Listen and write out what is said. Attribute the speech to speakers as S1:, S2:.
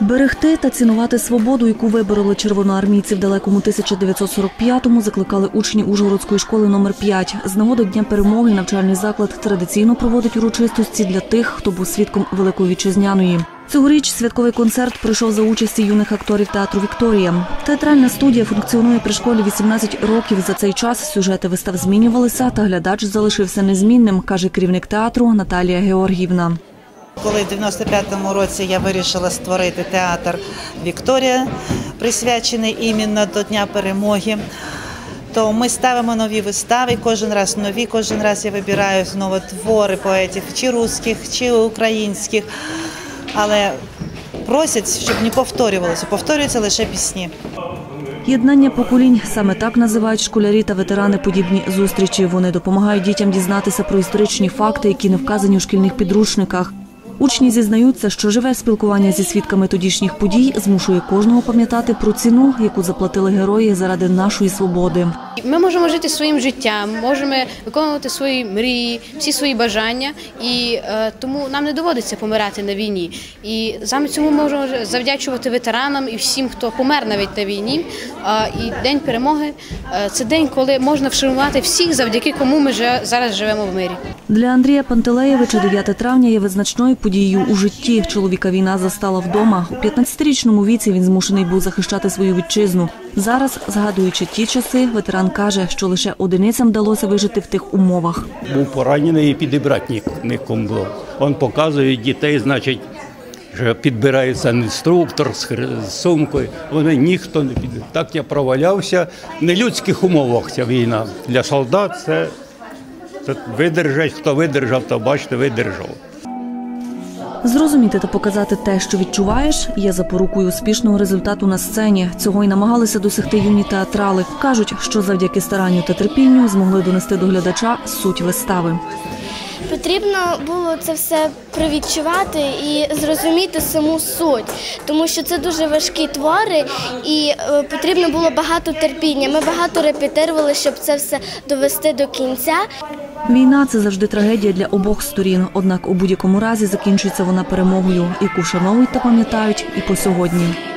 S1: Берегти та цінувати свободу, яку вибороли червоноармійці в далекому 1945-му, закликали учні Ужгородської школи номер 5 З нагоди Дня перемоги навчальний заклад традиційно проводить урочистості для тих, хто був свідком Великої Вітчизняної. Цьогоріч святковий концерт пройшов за участі юних акторів театру Вікторія. Театральна студія функціонує при школі 18 років. За цей час сюжети вистав змінювалися, та глядач залишився незмінним, каже керівник театру Наталія Георгіївна.
S2: Коли в 95-му році я вирішила створити театр Вікторія, присвячений іменно до Дня перемоги, то ми ставимо нові вистави, кожен раз нові, кожен раз я вибираю знову твори поетів, чи русських, чи українських. Але просять, щоб не повторювалося, повторюються лише пісні.
S1: Єднання поколінь саме так називають школярі та ветерани подібні зустрічі. Вони допомагають дітям дізнатися про історичні факти, які не вказані у шкільних підручниках. Учні зізнаються, що живе спілкування зі свідками тодішніх подій змушує кожного пам'ятати про ціну, яку заплатили герої заради нашої свободи.
S3: Ми можемо жити своїм життям, можемо виконувати свої мрії, всі свої бажання, і е, тому нам не доводиться помирати на війні. І саме цьому можемо завдячувати ветеранам і всім, хто помер навіть на війні. Е, і День перемоги е, це день, коли можна вшанувати всіх, завдяки кому ми зараз живемо в мирі.
S1: Для Андрія Пантелеєвича 9 травня є визначною подією у житті. Чоловіка війна застала вдома. У 15-річному віці він змушений був захищати свою вітчизну. Зараз, згадуючи ті часи, ветеран каже, що лише одиницям вдалося вижити в тих умовах.
S4: був поранений і підібрати ні- нікому було. Він показує дітей, значить, що підбирається інструктор з, сумкою. Вони ніхто не піде. Так я провалявся. В нелюдських умовах ця війна. Для солдат це, це видержать. Хто видержав, то бачите, видержав.
S1: Зрозуміти та показати те, що відчуваєш, є запорукою успішного результату на сцені. Цього й намагалися досягти юні театрали. кажуть, що завдяки старанню та терпінню змогли донести до глядача суть вистави.
S5: Потрібно було це все провідчувати і зрозуміти саму суть, тому що це дуже важкі твори, і е, потрібно було багато терпіння. Ми багато репетирували, щоб це все довести до кінця.
S1: Війна це завжди трагедія для обох сторін. Однак у будь-якому разі закінчується вона перемогою, яку вшановують та пам'ятають і по сьогодні.